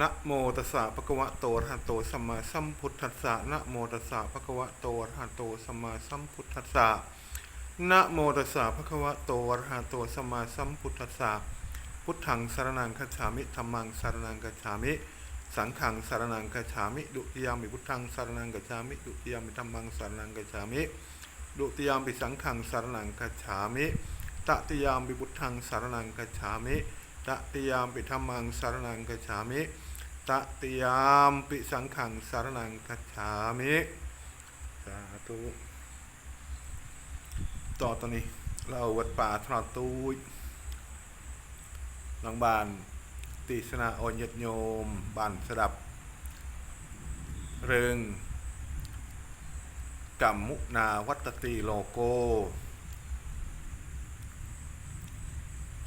นะโมตัสสะภะคะวะโตอะระหะโตสัมมาสัมพุทธัสสะนะโมตัสสะภะคะวะโตอะระหะโตสัมมาสัมพุทธัสสะนะโมตัสสะภะคะวะโตอะระหะโตสัมมาสัมพุทธัสสะพุทธังสารนังคัจฉามิธัมมังสารนังคัจฉามิ สังฆังสารนังคัจฉามิ ดุติยามิพุทธังสารนังคัจฉามิ ดุติยามิธัมมังสารนังคัจฉามิ ดุติยามิสังฆังสารนังคัจฉามิตติยามิพุทธังสารนังคัจฉามิ ตติยามปิธัมมังสารนังคัจฉามิตติยามปิสังขังสารนังคัจฉามิสาธุต่อตอนนี้เราวัดป่าทราตูยหลังบานติสนาอญยตโยมบานสดับ เริงกัมมุนาวัตติโลโก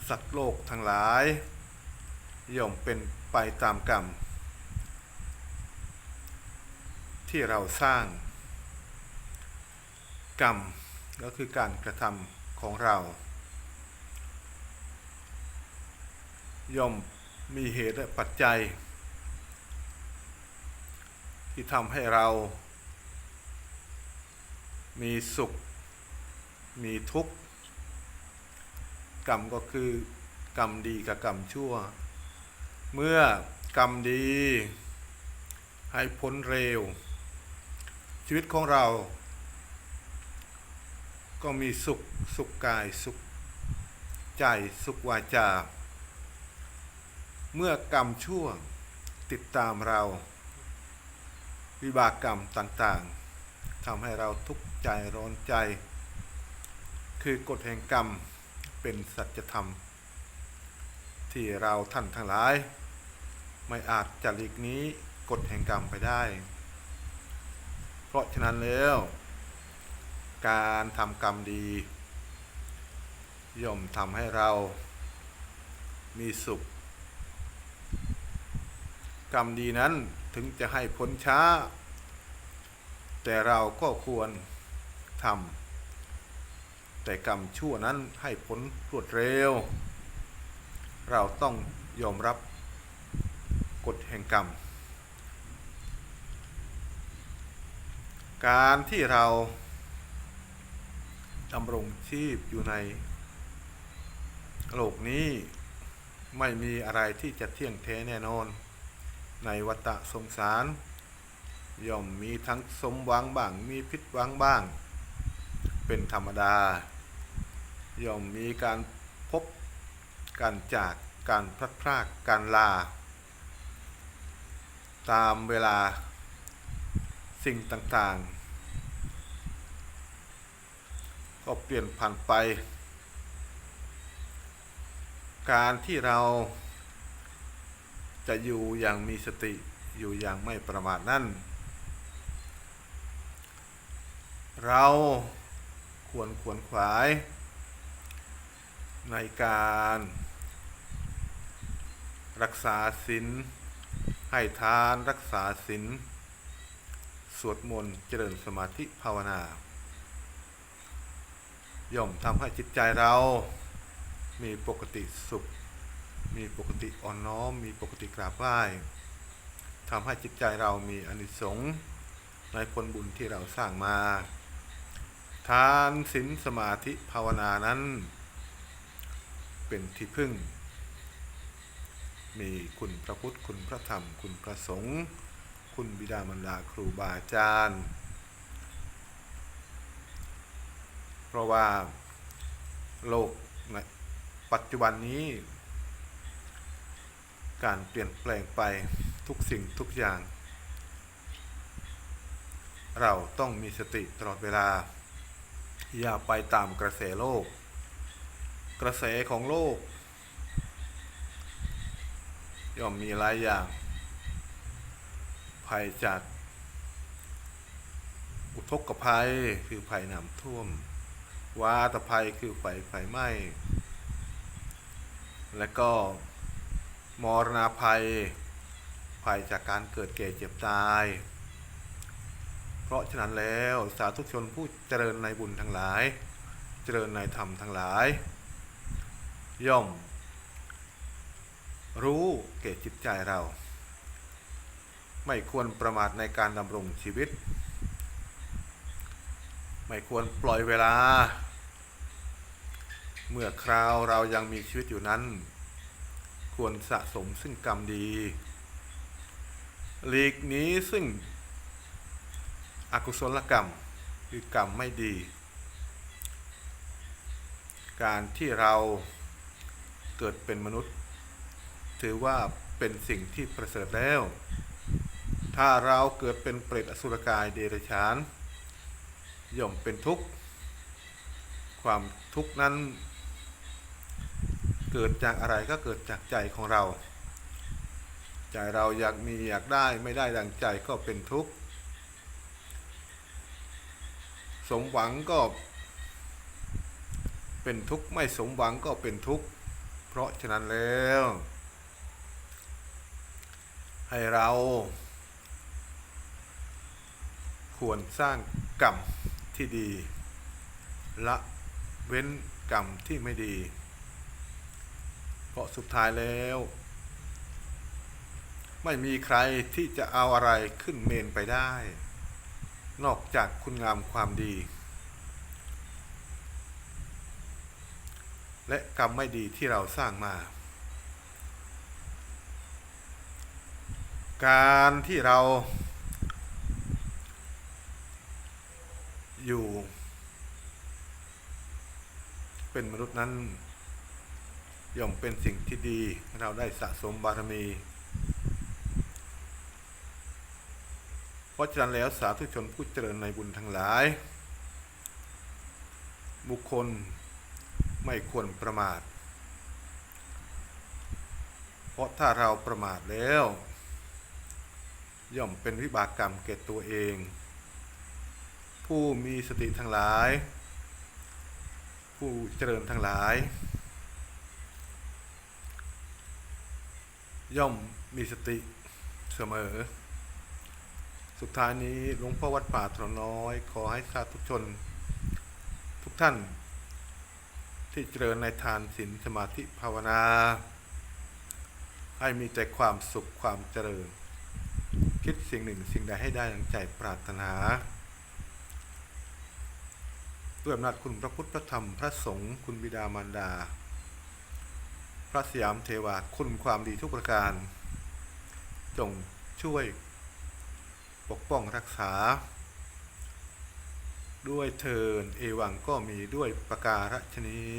สัตว์โลกทั้งหลายย่อมเป็นไปตามกรรม ที่เราสร้าง กรรมก็คือการกระทำของเรา ย่อมมีเหตุและปัจจัย ที่ทำให้เรา มีสุข มีทุกข์ กรรมก็คือกรรมดีกับกรรมชั่ว เมื่อกรรมดี ให้พ้นเร็ว ชีวิตของเรา ก็มีสุขสุขกายสุขใจสุขวาจา เมื่อกรรมชั่วติดตามเรา วิบากกรรมต่างๆทำให้เราทุกข์ใจร้อนใจ คือกฎแห่งกรรม เป็นสัจธรรม ที่เราท่านทั้งหลาย ไม่อาจจะหลีกนี้กฎแห่งกรรมไปได้ เพราะฉะนั้นแล้ว การทำกรรมดี ย่อมทำให้เรามีสุข กรรมดีนั้นถึงจะให้พ้นช้า แต่เราก็ควรทำ แต่กรรมชั่วนั้นให้ผลรวดเร็ว เราต้องยอมรับกฎแห่งกรรม การที่เราดำรงชีพอยู่ในโลกนี้ไม่มีอะไรที่จะเที่ยงแท้แน่นอน ในวัฏสงสาร ย่อมมีทั้งสมหวังบ้างมีผิดหวังบ้าง เป็นธรรมดา ย่อมมีการพบการจากการพลัดพรากการลา ตามเวลาสิ่งต่างๆ ก็เปลี่ยนผ่านไป การที่เราจะอยู่อย่างมีสติอยู่อย่างไม่ประมาทนั่น เราควรขวนขวาย ในการรักษาศีลให้ทานรักษาศีลสวดมนต์เจริญสมาธิภาวนา ย่อมทำให้จิตใจเรา มีปกติสุข มีปกติอ่อนน้อม มีปกติกราบไหว้ทำให้จิตใจเรามีอนิสงส์ในผลบุญที่เราสร้างมา ทานศีลสมาธิภาวนานั้น เป็นที่พึ่ง มีคุณพระพุทธ คุณพระธรรม คุณพระสงฆ์ คุณบิดามารดาครูบาอาจารย์ เพราะว่าโลกในปัจจุบันนี้ การเปลี่ยนแปลงไปทุกสิ่งทุกอย่าง เราต้องมีสติตลอดเวลา อย่าไปตามกระแสโลก กระแสของโลก ย่อมมีหลายอย่าง ภัยจาก อุทกภัยคือภัยน้ำท่วม วาตภัยคือไฟไฟไหม้ และก็มรณาภัย ภัยจากการเกิดแก่เจ็บตาย เพราะฉะนั้นแล้วสาธุชนผู้เจริญในบุญทั้งหลาย เจริญในธรรมทั้งหลาย ย่อม รู้เกจิตใจเรา ไม่ควรประมาทในการดำรงชีวิต ไม่ควรปล่อยเวลา เมื่อคราวเรายังมีชีวิตอยู่นั้น ควรสะสมซึ่งกรรมดีหลีกนี้ซึ่งอกุศลกรรมคือกรรมไม่ดี การที่เรา เกิดเป็นมนุษย์ ถือว่าเป็นสิ่งที่ประเสริฐแล้ว ถ้าเราเกิดเป็นเปรตอสุรกายเดรัจฉาน ย่อมเป็นทุกข์ ความทุกข์นั้น เกิดจากอะไรก็เกิดจากใจของเรา ใจเราอยากมีอยากได้ไม่ได้ดังใจก็เป็นทุกข์ สมหวังก็เป็นทุกข์ไม่สมหวังก็เป็นทุกข์ ราะฉะนั้นแล้ว ให้เรา ควรสร้างกรรมที่ดี ละเว้นกรรมที่ไม่ดี เพราะสุดท้ายแล้ว ไม่มีใครที่จะเอาอะไรขึ้นเมนไปได้ นอกจากคุณงามความดี และกรรมไม่ดีที่เราสร้างมา การที่เรา อยู่ เป็นมนุษย์นั้น ย่อมเป็นสิ่งที่ดีเราได้สะสมบารมีเพราะฉะนั้นแล้วสาธุชนผู้เจริญในบุญทั้งหลาย บุคคล ไม่ควรประมาท เพราะถ้าเราประมาทแล้ว ย่อมเป็นวิบากกรรมแก่ตัวเอง ผู้มีสติทั้งหลาย ผู้เจริญทั้งหลาย ย่อมมีสติเสมอ สุดท้ายนี้หลวงพ่อวัดป่าถนนน้อย ขอให้สาธุชน ทุกท่าน ที่เจริญในทานศีลสมาธิภาวนา ให้มีแต่ความสุขความเจริญ คิดสิ่งหนึ่งสิ่งใดให้ได้ดังใจปรารถนาด้วยอำนาจคุณพระพุทธพระธรรมพระสงฆ์คุณบิดามารดา พระสยามเทวาคุณความดีทุกประการ จงช่วยปกป้องรักษา ด้วยเทินเอวังก็มีด้วยประการฉนี้